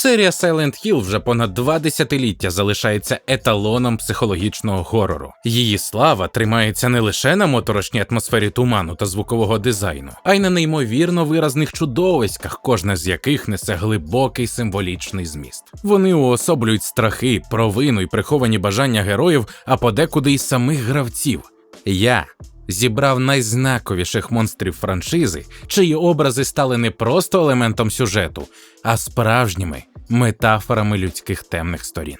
Серія Silent Hill вже понад два десятиліття залишається еталоном психологічного хорору. Її слава тримається не лише на моторошній атмосфері туману та звукового дизайну, а й на неймовірно виразних чудовиськах, кожне з яких несе глибокий символічний зміст. Вони уособлюють страхи, провину і приховані бажання героїв, а подекуди й самих гравців. Я зібрав найзнаковіших монстрів франшизи, чиї образи стали не просто елементом сюжету, а справжніми метафорами людських темних сторін.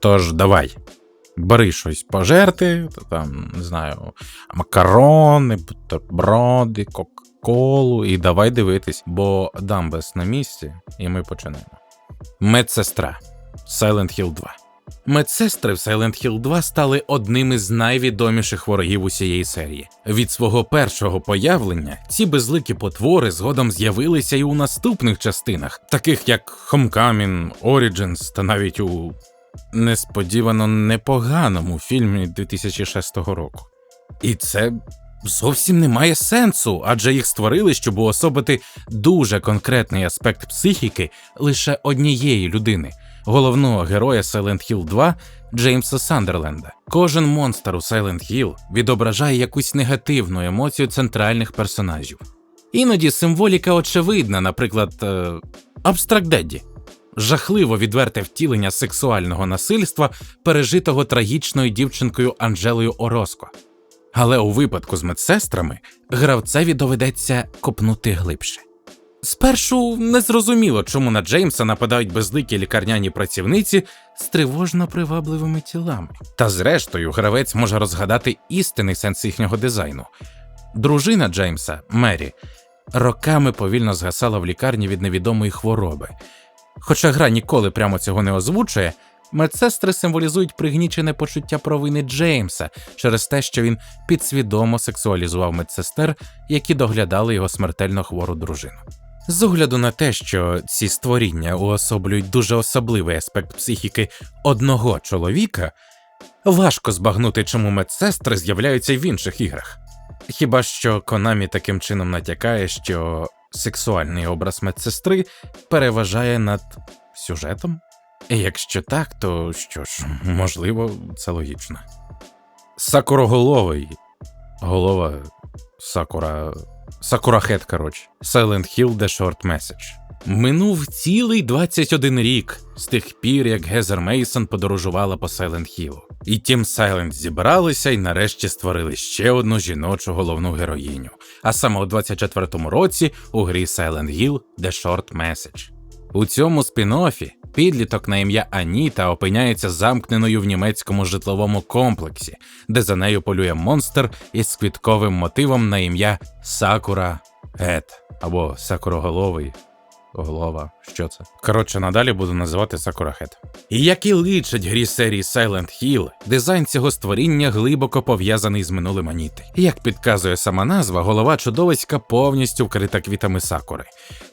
Тож давай, бери щось пожерти, там, не знаю, макарони, бутерброди, кока-колу, і давай дивитись, бо Дамбес на місці, і ми починаємо. Медсестра Silent Hill 2 Медсестри в Silent Hill 2 стали одним із найвідоміших ворогів усієї серії. Від свого першого появлення ці безликі потвори згодом з'явилися і у наступних частинах, таких як Homecoming, Origins та навіть у несподівано непоганому фільмі 2006 року. І це зовсім не має сенсу, адже їх створили, щоб уособити дуже конкретний аспект психіки лише однієї людини головного героя Silent Hill 2 Джеймса Сандерленда. Кожен монстр у Silent Hill відображає якусь негативну емоцію центральних персонажів. Іноді символіка очевидна, наприклад, е, Абстракт Дедді. Жахливо відверте втілення сексуального насильства, пережитого трагічною дівчинкою Анжелою Ороско. Але у випадку з медсестрами гравцеві доведеться копнути глибше. Спершу не зрозуміло, чому на Джеймса нападають безликі лікарняні працівниці з тривожно привабливими тілами. Та зрештою, гравець може розгадати істинний сенс їхнього дизайну. Дружина Джеймса, Мері, роками повільно згасала в лікарні від невідомої хвороби. Хоча гра ніколи прямо цього не озвучує, медсестри символізують пригнічене почуття провини Джеймса через те, що він підсвідомо сексуалізував медсестер, які доглядали його смертельно хвору дружину. З огляду на те, що ці створіння уособлюють дуже особливий аспект психіки одного чоловіка, важко збагнути, чому медсестри з'являються в інших іграх. Хіба що Конамі таким чином натякає, що сексуальний образ медсестри переважає над сюжетом? І якщо так, то що ж, можливо, це логічно. Сакуроголовий голова Сакура Сакурахет, коротше. Silent Hill The Short Message. Минув цілий 21 рік з тих пір, як Гезер Мейсон подорожувала по Silent Hill. І Тім Сайленд зібралися і нарешті створили ще одну жіночу головну героїню. А саме у 24-му році у грі Silent Hill The Short Message. У цьому спін-оффі підліток на ім'я Аніта опиняється замкненою в німецькому житловому комплексі, де за нею полює монстр із квітковим мотивом на ім'я Сакура Гет або Сакуроголовий голова, що це? Коротше, надалі буду називати Сакурахет. І як і личить грі серії Silent Hill, дизайн цього створіння глибоко пов'язаний з минулим Аніти. Як підказує сама назва, голова чудовиська повністю вкрита квітами сакури.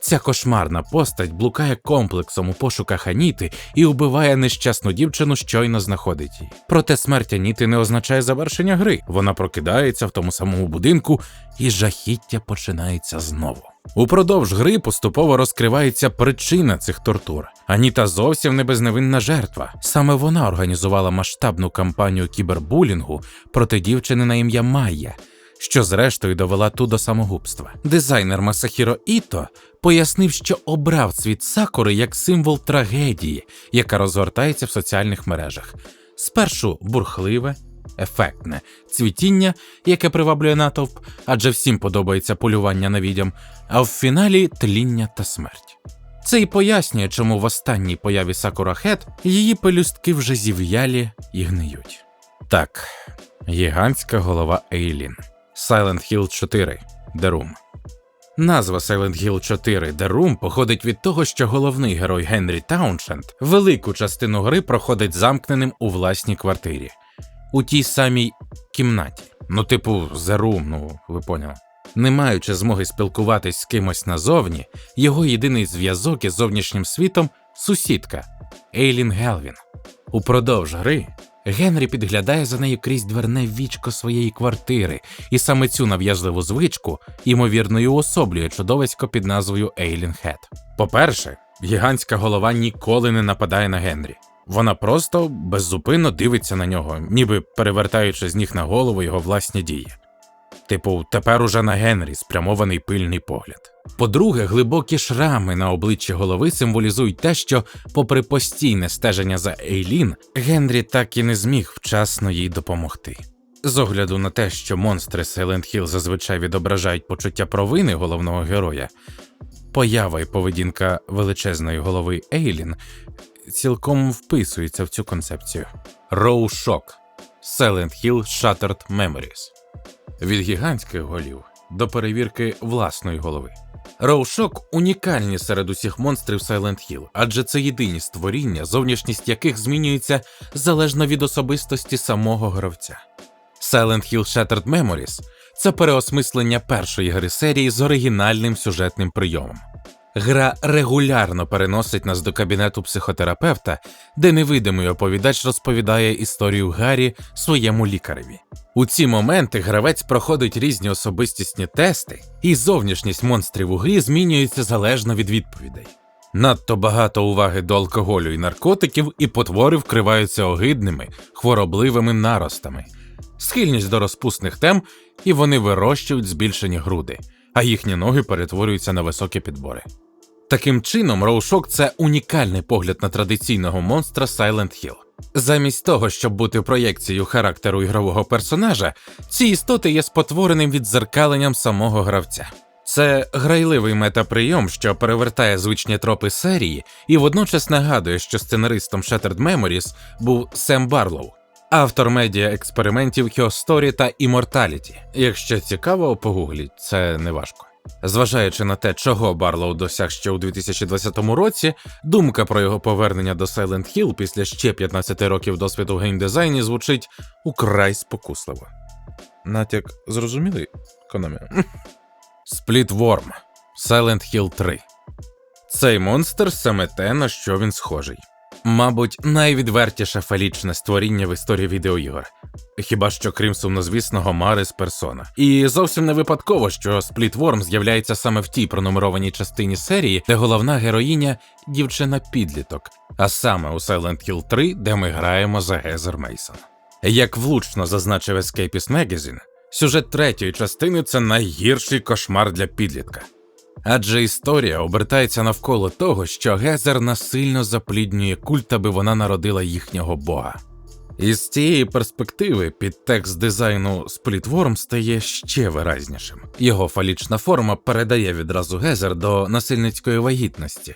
Ця кошмарна постать блукає комплексом у пошуках Аніти і убиває нещасну дівчину, щойно знаходить її. Проте смерть Аніти не означає завершення гри. Вона прокидається в тому самому будинку, і жахіття починається знову. Упродовж гри поступово розкривається причина цих тортур. Аніта зовсім не безневинна жертва. Саме вона організувала масштабну кампанію кібербулінгу проти дівчини на ім'я Майя, що зрештою довела ту до самогубства. Дизайнер Масахіро Іто пояснив, що обрав світ сакури як символ трагедії, яка розгортається в соціальних мережах. Спершу бурхливе, ефектне цвітіння, яке приваблює натовп, адже всім подобається полювання на відьом, а в фіналі тління та смерть. Це і пояснює, чому в останній появі Сакура Хет її пелюстки вже зів'ялі і гниють. Так, гігантська голова Ейлін, Silent Hill 4 The Room. Назва Silent Hill 4 The Room походить від того, що головний герой Генрі Тауншенд велику частину гри проходить замкненим у власній квартирі, у тій самій кімнаті. Ну, типу, Room, ну ви поняли. Не маючи змоги спілкуватись з кимось назовні, його єдиний зв'язок із зовнішнім світом сусідка Ейлін Гелвін. Упродовж гри Генрі підглядає за нею крізь дверне вічко своєї квартири, і саме цю нав'язливу звичку ймовірно й уособлює чудовисько під назвою Ейлін Хет. По-перше, Гігантська голова ніколи не нападає на Генрі. Вона просто беззупинно дивиться на нього, ніби перевертаючи з ніг на голову його власні дії. Типу, тепер уже на Генрі спрямований пильний погляд. По-друге, глибокі шрами на обличчі голови символізують те, що, попри постійне стеження за Ейлін, Генрі так і не зміг вчасно їй допомогти. З огляду на те, що монстри Silent Hill зазвичай відображають почуття провини головного героя, поява і поведінка величезної голови Ейлін цілком вписується в цю концепцію. Роу Шок Silent Hill Shattered Memories від гігантських голів до перевірки власної голови. Роушок унікальні серед усіх монстрів Silent Hill, адже це єдині створіння, зовнішність яких змінюється залежно від особистості самого гравця. Silent Hill Shattered Memories – це переосмислення першої гри серії з оригінальним сюжетним прийомом. Гра регулярно переносить нас до кабінету психотерапевта, де невидимий оповідач розповідає історію Гаррі своєму лікареві. У ці моменти гравець проходить різні особистісні тести, і зовнішність монстрів у грі змінюється залежно від відповідей. Надто багато уваги до алкоголю і наркотиків, і потвори вкриваються огидними, хворобливими наростами, схильність до розпусних тем, і вони вирощують збільшені груди, а їхні ноги перетворюються на високі підбори. Таким чином, Роушок це унікальний погляд на традиційного монстра Silent Hill. Замість того, щоб бути проєкцією характеру ігрового персонажа, ці істоти є спотвореним віддзеркаленням самого гравця. Це грайливий метаприйом, що перевертає звичні тропи серії, і водночас нагадує, що сценаристом Shattered Memories був Сем Барлоу, автор медіа експериментів Story та Immortality. Якщо цікаво, погугліть, це не важко. Зважаючи на те, чого Барлоу досяг ще у 2020 році, думка про його повернення до Silent Hill після ще 15 років досвіду в геймдизайні звучить украй спокусливо. Натяк зрозумілий, Конамі? Split Worm Silent Hill 3 Цей монстр саме те, на що він схожий. Мабуть, найвідвертіше фалічне створіння в історії відеоігор. Хіба що крім сумнозвісного Марис Персона. І зовсім не випадково, що Сплітворм з'являється саме в тій пронумерованій частині серії, де головна героїня дівчина-підліток, а саме у Silent Hill 3, де ми граємо за Гезер Мейсон. Як влучно зазначив Escapist Magazine, сюжет третьої частини це найгірший кошмар для підлітка. Адже історія обертається навколо того, що Гезер насильно запліднює культ, аби вона народила їхнього бога. І з цієї перспективи підтекст дизайну Splitworm стає ще виразнішим. Його фалічна форма передає відразу Гезер до насильницької вагітності,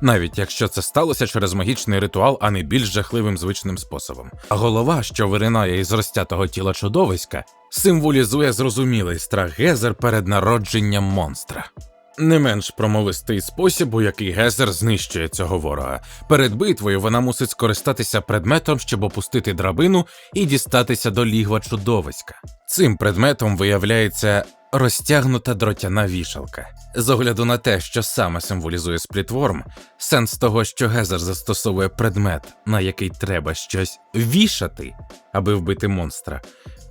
навіть якщо це сталося через магічний ритуал, а не більш жахливим звичним способом. А голова, що виринає із розтятого тіла чудовиська, символізує зрозумілий страх Гезер перед народженням монстра. Не менш промовистий спосіб, у який Гезер знищує цього ворога. Перед битвою вона мусить скористатися предметом, щоб опустити драбину і дістатися до лігва чудовиська. Цим предметом виявляється розтягнута дротяна вішалка. З огляду на те, що саме символізує сплітворм, сенс того, що Гезер застосовує предмет, на який треба щось вішати, аби вбити монстра,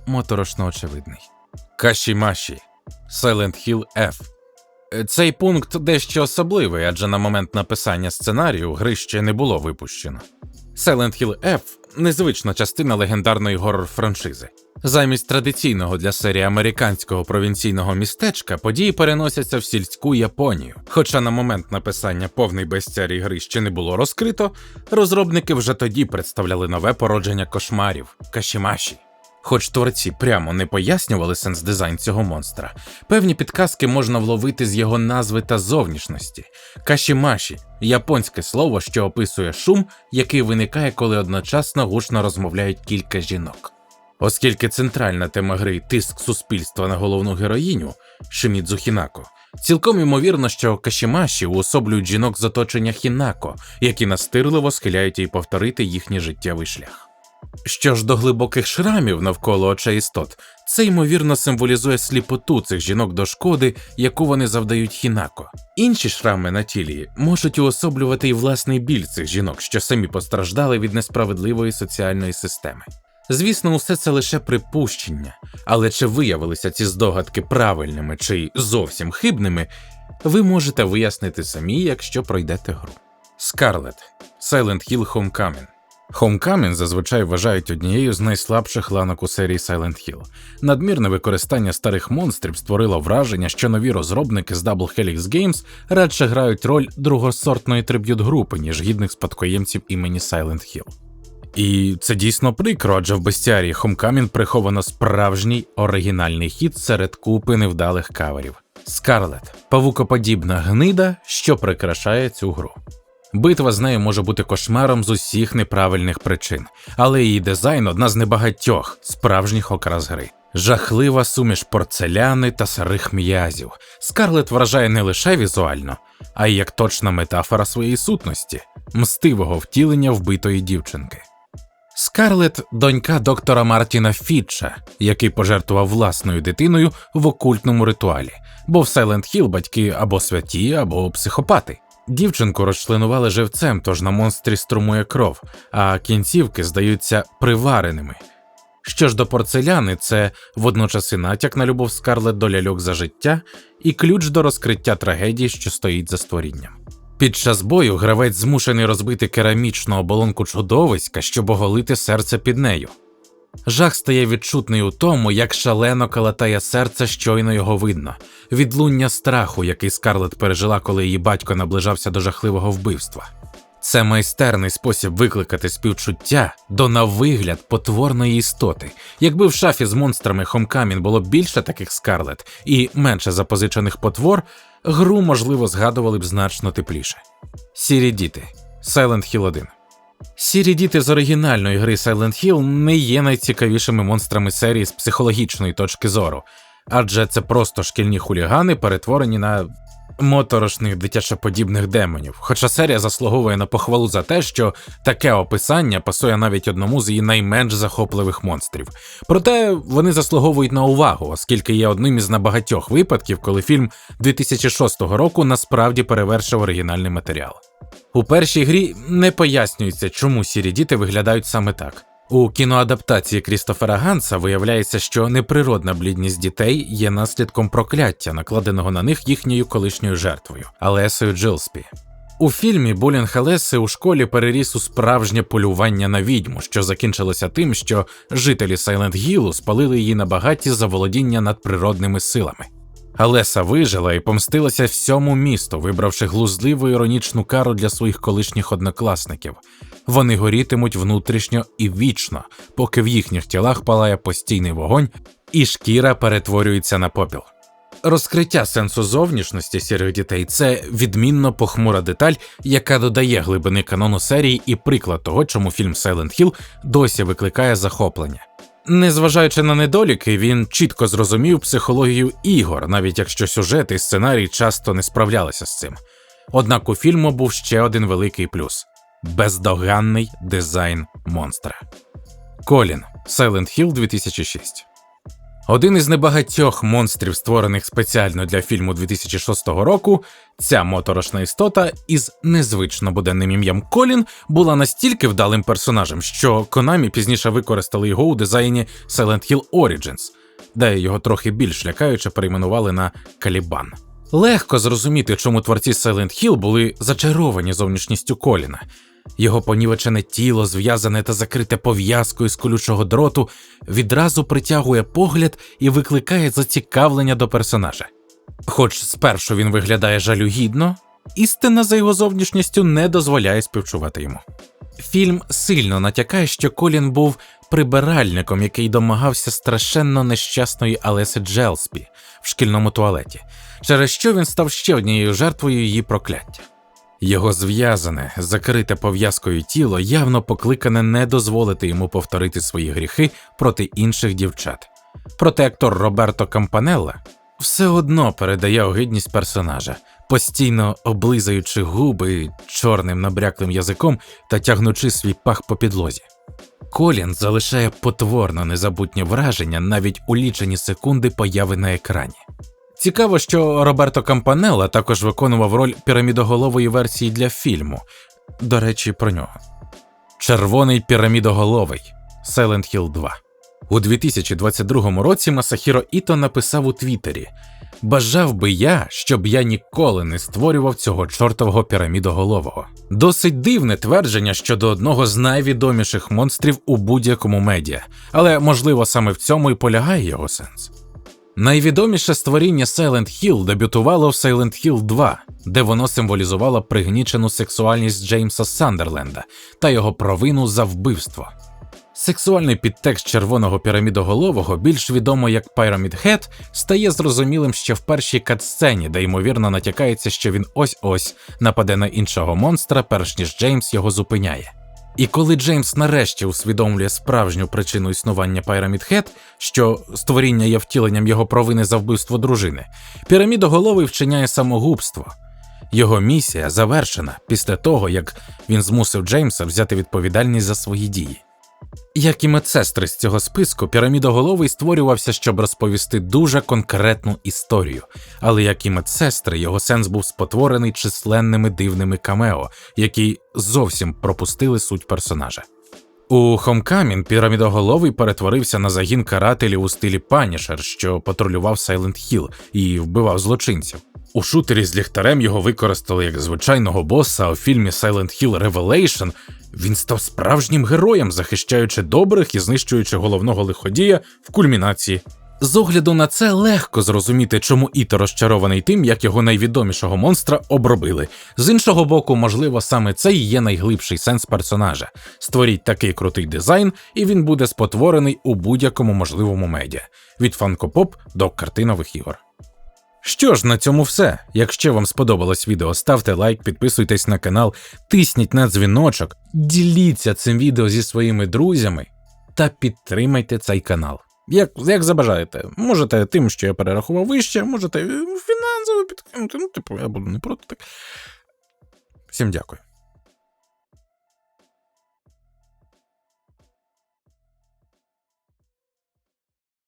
моторошно очевидний. Каші-маші Silent Hill F цей пункт дещо особливий, адже на момент написання сценарію гри ще не було випущено. Silent Hill F незвична частина легендарної горор франшизи. Замість традиційного для серії американського провінційного містечка події переносяться в сільську Японію. Хоча на момент написання повний безцярій гри ще не було розкрито, розробники вже тоді представляли нове породження кошмарів Кашімаші. Хоч творці прямо не пояснювали сенс дизайн цього монстра, певні підказки можна вловити з його назви та зовнішності. Кашімаші японське слово, що описує шум, який виникає, коли одночасно гучно розмовляють кілька жінок. Оскільки центральна тема гри тиск суспільства на головну героїню Шимідзу Хінако, цілком ймовірно, що Кашімаші уособлюють жінок з оточення Хінако, які настирливо схиляють їй повторити їхній життєвий шлях. Що ж до глибоких шрамів навколо очей істот, це ймовірно символізує сліпоту цих жінок до шкоди, яку вони завдають хінако. Інші шрами на тілі можуть уособлювати і власний біль цих жінок, що самі постраждали від несправедливої соціальної системи. Звісно, усе це лише припущення, але чи виявилися ці здогадки правильними чи зовсім хибними, ви можете вияснити самі, якщо пройдете гру. Скарлет Silent Hill Homecoming. Homecoming зазвичай вважають однією з найслабших ланок у серії Silent Hill. Надмірне використання старих монстрів створило враження, що нові розробники з Double Helix Games радше грають роль другосортної триб'ют-групи, ніж гідних спадкоємців імені Silent Hill. І це дійсно прикро, адже в бестіарії Homecoming приховано справжній оригінальний хід серед купи невдалих каверів. Скарлет павукоподібна гнида, що прикрашає цю гру. Битва з нею може бути кошмаром з усіх неправильних причин, але її дизайн одна з небагатьох справжніх окрас гри. Жахлива суміш порцеляни та сирих м'язів. Скарлет вражає не лише візуально, а й як точна метафора своєї сутності, мстивого втілення вбитої дівчинки. Скарлет донька доктора Мартіна Фітча, який пожертвував власною дитиною в окультному ритуалі, бо в Silent Hill батьки або святі, або психопати. Дівчинку розчленували живцем, тож на монстрі струмує кров, а кінцівки здаються привареними. Що ж до порцеляни, це водночас і натяк на любов Скарлет до ляльок за життя і ключ до розкриття трагедії, що стоїть за створінням. Під час бою гравець змушений розбити керамічну оболонку чудовиська, щоб оголити серце під нею. Жах стає відчутний у тому, як шалено калатає серце, щойно його видно, відлуння страху, який Скарлет пережила, коли її батько наближався до жахливого вбивства. Це майстерний спосіб викликати співчуття до на вигляд потворної істоти. Якби в шафі з монстрами Хомкамін було більше таких скарлет і менше запозичених потвор, гру, можливо, згадували б значно тепліше. Сірі діти Silent Hill 1 Сірі діти з оригінальної гри Silent Hill не є найцікавішими монстрами серії з психологічної точки зору, адже це просто шкільні хулігани, перетворені на моторошних дитячоподібних демонів. Хоча серія заслуговує на похвалу за те, що таке описання пасує навіть одному з її найменш захопливих монстрів. Проте вони заслуговують на увагу, оскільки є одним із небагатьох випадків, коли фільм 2006 року насправді перевершив оригінальний матеріал. У першій грі не пояснюється, чому сірі діти виглядають саме так. У кіноадаптації Крістофера Ганса виявляється, що неприродна блідність дітей є наслідком прокляття, накладеного на них їхньою колишньою жертвою Алесою Джилспі. У фільмі булінг Алеси у школі переріс у справжнє полювання на відьму, що закінчилося тим, що жителі Сайленд Гілу спалили її на багаті за володіння надприродними силами. Алеса вижила і помстилася всьому місту, вибравши глузливу іронічну кару для своїх колишніх однокласників. Вони горітимуть внутрішньо і вічно, поки в їхніх тілах палає постійний вогонь, і шкіра перетворюється на попіл. Розкриття сенсу зовнішності сірих дітей це відмінно похмура деталь, яка додає глибини канону серії і приклад того, чому фільм Silent Hill досі викликає захоплення. Незважаючи на недоліки, він чітко зрозумів психологію ігор, навіть якщо сюжет і сценарій часто не справлялися з цим. Однак у фільму був ще один великий плюс бездоганний дизайн монстра. Колін Silent Hill 2006 один із небагатьох монстрів, створених спеціально для фільму 2006 року, ця моторошна істота із незвично буденним ім'ям Колін була настільки вдалим персонажем, що Konami пізніше використали його у дизайні Silent Hill Origins, де його трохи більш лякаюче перейменували на Калібан. Легко зрозуміти, чому творці Silent Hill були зачаровані зовнішністю Коліна. Його понівечене тіло, зв'язане та закрите пов'язкою з колючого дроту, відразу притягує погляд і викликає зацікавлення до персонажа. Хоч спершу він виглядає жалюгідно, істина за його зовнішністю не дозволяє співчувати йому. Фільм сильно натякає, що Колін був прибиральником, який домагався страшенно нещасної Алеси Джелспі в шкільному туалеті, через що він став ще однією жертвою її прокляття. Його зв'язане, закрите пов'язкою тіло явно покликане не дозволити йому повторити свої гріхи проти інших дівчат. Проте актор Роберто Кампанелла все одно передає огидність персонажа, постійно облизаючи губи чорним набряклим язиком та тягнучи свій пах по підлозі. Колін залишає потворно незабутнє враження навіть у лічені секунди появи на екрані. Цікаво, що Роберто Кампанелла також виконував роль пірамідоголової версії для фільму. До речі, про нього. Червоний пірамідоголовий Silent Hill 2. У 2022 році Масахіро Іто написав у Твіттері: Бажав би я, щоб я ніколи не створював цього чортового пірамідоголового. Досить дивне твердження щодо одного з найвідоміших монстрів у будь-якому медіа, але можливо саме в цьому і полягає його сенс. Найвідоміше створіння Silent Hill дебютувало в Silent Hill 2, де воно символізувало пригнічену сексуальність Джеймса Сандерленда та його провину за вбивство. Сексуальний підтекст червоного пірамідоголового, більш відомо як Pyramid Head, стає зрозумілим ще в першій катсцені, де ймовірно натякається, що він ось-ось нападе на іншого монстра, перш ніж Джеймс його зупиняє. І коли Джеймс нарешті усвідомлює справжню причину існування Pyramid Head, що створіння є втіленням його провини за вбивство дружини, пірамідоголовий вчиняє самогубство. Його місія завершена після того, як він змусив Джеймса взяти відповідальність за свої дії. Як і медсестри з цього списку, пірамідоголовий створювався, щоб розповісти дуже конкретну історію, але як і медсестри, його сенс був спотворений численними дивними камео, які зовсім пропустили суть персонажа. У Хомкамін пірамідоголовий перетворився на загін карателів у стилі Панішер, що патрулював Silent Hill і вбивав злочинців. У шутері з ліхтарем його використали як звичайного боса, а у фільмі Silent Hill Revelation він став справжнім героєм, захищаючи добрих і знищуючи головного лиходія в кульмінації. З огляду на це легко зрозуміти, чому Іто розчарований тим, як його найвідомішого монстра обробили. З іншого боку, можливо, саме це і є найглибший сенс персонажа. Створіть такий крутий дизайн, і він буде спотворений у будь-якому можливому медіа від фанкопоп до картинових ігор. Що ж, на цьому все. Якщо вам сподобалось відео, ставте лайк, підписуйтесь на канал, тисніть на дзвіночок, діліться цим відео зі своїми друзями та підтримайте цей канал. Як, як забажаєте, можете тим, що я перерахував вище, можете фінансово підтримати. Ну, типу, я буду не проти так. Всім дякую.